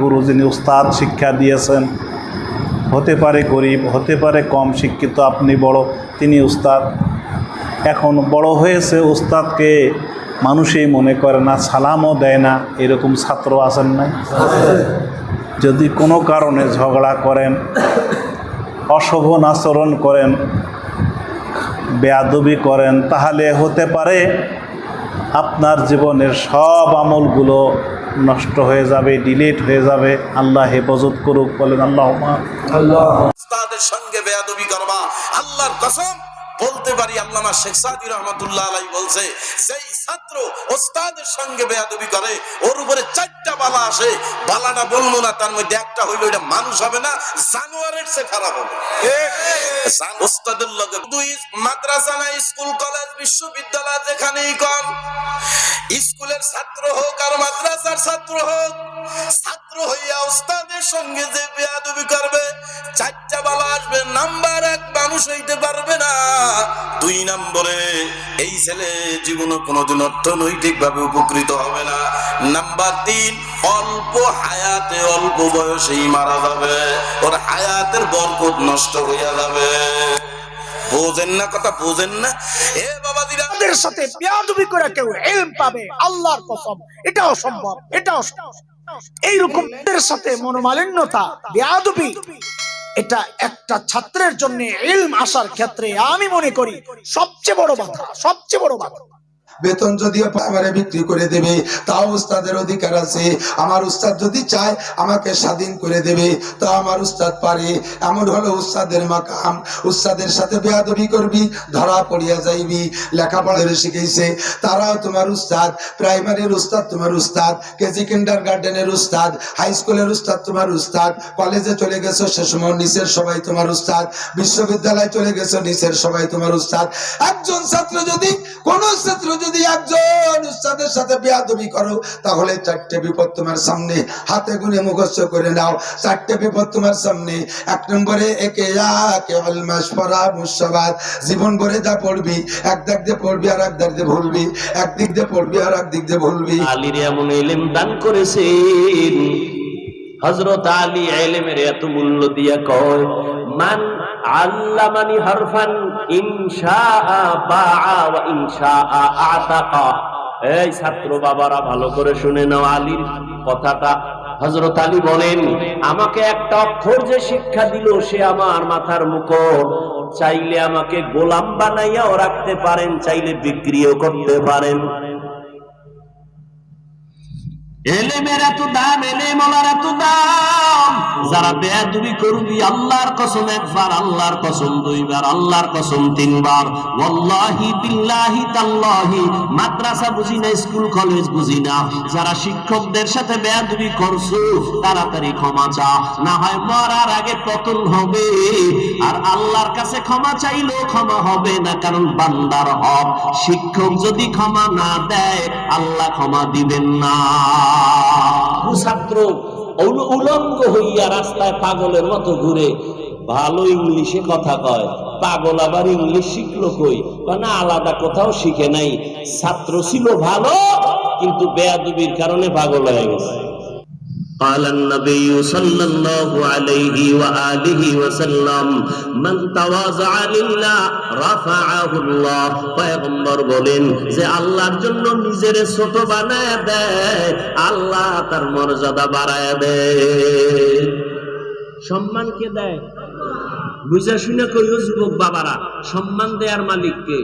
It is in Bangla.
গুরু যিনি উস্তাদ শিক্ষা দিয়েছেন। হতে পারে গরিব, হতে পারে কম শিক্ষিত, আপনি বড়, তিনি উস্তাদ। এখন বড় হয়েছে উস্তাদকে মানুষই মনে করে না, সালামও দেয় না, এরকম ছাত্র আছেন নাই যদি কোনো কারণে ঝগড়া করেন অশোভন আচরণ করেন, বেয়াদবি করেন, তাহলে হতে পারে আপনার জীবনের সব আমলগুলো নষ্ট হয়ে যাবে ডিলিট হয়ে যাবে, আল্লাহ হেফাজত করুক, বলেন আল্লাহ সঙ্গে বেয়াদবি করবা, আল্লাহর কসম, বলতে পারি শেখ সাদি রহমতুল্লাহ আলাই বলছে, যেই ছাত্র ওস্তাদের সঙ্গে বেয়াদবি করে, ওর উপরে চারটা বালা আসে, বালাটা বলব না, তার মধ্যে একটা হইল এটা মানুষ হবে না, জানোয়ারের সে খারাপ হবে। ওস্তাদের লগে দুই মাদ্রাসা না স্কুল, কলেজ, বিশ্ববিদ্যালয় যেখানেই কম স্কুলের ছাত্র হোক আর মাদ্রাসার ছাত্র হোক, ছাত্র হইয়া উস্তাদের সঙ্গে যে বেয়াদবি করবে, চারটা বালা আসবে, নাম্বার এক মানুষ হইতে পারবে না। দুই নম্বরে, এই ছেলে জীবনে কোনোদিন অর্থনৈতিক ভাবে উপকৃত হবে না। নাম্বার তিন, অল্প হায়াতে অল্প বয়সেই মারা যাবে। ওর হায়াতের বরকত নষ্ট হইয়া যাবে। বোঝেন না কথা, বোঝেন না? এ বাবা দিরা তাদের সাথে বেয়াদবি করে কেউ এলম পাবে? আল্লাহর কসম। এটা অসম্ভব এটা এইরকম সাথে মনোমালিন্যতা, বেয়াদবি, এটা একটা ছাত্রের জন্য এলম আসার ক্ষেত্রে আমি মনে করি সবচেয়ে বড় বাধা, সবচেয়ে বড় বাধা। বেতন যদিও আমারে বিক্রি করে দেবে, তাও উস্তাদের অধিকার আছে। আমার উস্তাদ যদি চায়, আমাকে স্বাধীন করে দেবে। তা আমার উস্তাদ পারে। এমন হলো উস্তাদের মাকাম। উস্তাদের সাথে বেয়াদবি করবি, ধরা পড়িয়া যাইবি। লেখাপড়া শিখেছে তারাও তোমার উস্তাদ। প্রাইমারির উস্তাদ তোমার উস্তাদ। কেজি কিন্ডার গার্ডেনের উস্তাদ। হাই স্কুলের উস্তাদ তোমার উস্তাদ। কলেজে চলে গেছো, সে সময় নিচের সবাই তোমার উস্তাদ। বিশ্ববিদ্যালয়ে চলে গেছো, নিচের সবাই তোমার উস্তাদ। একজন ছাত্র যদি, কোন ছাত্র যদি একজন উস্তাদের সাথে বেয়াদবি করো, তাহলে চারটে বিপদ তোমার সামনে। হাতে গুনে মুখস্থ করে নাও। চারটে বিপদ তোমার সামনে। এক নম্বরে, একে জীবন ভরে যা পড়বি, এক দিক দিয়ে পড়বি আর এক দিক দিয়ে ভুলবি। এক দিক দিয়ে পড়বি আর এক দিক দিয়ে ভুলবি। আলীর এমন এলেম দান করেছেন। হজরত আলী এলেমের এত মূল্য দিয়া কয়, মান আল্লামানি হারফান ইনশা বাআ ওয়া ইনশা আতাকা। এই ছাত্র বাবারা, ভালো করে শুনে নাও আলীর কথাটা। হজরত আলী বলেন, আমাকে একটা অক্ষর যে শিক্ষা দিল সে আমার মাথার মুকুট। চাইলে আমাকে গোলাম বানাইয়াও রাখতে পারেন, চাইলে বিক্রিও করতে পারেন। এলেমের এত দাম এত দাম। যারা করবি আল্লাহর কসম একবার, আল্লাহর কসম দুইবার, আল্লাহর কসম তিনবার। বিল্লাহি তাল্লাহি, মাদ্রাসা বুঝি না, স্কুল কলেজ বুঝি না। যারা শিক্ষকদের সাথে বেয়াদবি করছ, তাড়াতাড়ি ক্ষমা চা না হয় মরার আগে পতন হবে, আর আল্লাহর কাছে ক্ষমা চাইলেও ক্ষমা হবে না, কারণ বান্দার হক। শিক্ষক যদি ক্ষমা না দেয়, আল্লাহ ক্ষমা দিবেন না। ছাত্র উলঙ্গ হইয়া রাস্তায় পাগলের মতো ঘুরে। ভালো ইংলিশে কথা কয়। পাগল আবার ইংলিশ শিখলো কই? না, আলাদা কোথাও শিখে নাই। ছাত্র ছিল ভালো, কিন্তু বেয়াদুবির কারণে পাগল হয়ে গেছে। قال النبي صلى الله عليه وآله وسلم من تواضع لله رفعه الله পয়গম্বর বলেন যে আল্লাহর জন্য নিজের ছোট বানায় দেয় আল্লাহ তার মর্যাদা বাড়ায় দেয় সম্মান কে দেয় বুঝা শুনে কইও যুবক বাবারা সম্মান দেয়ার মালিককে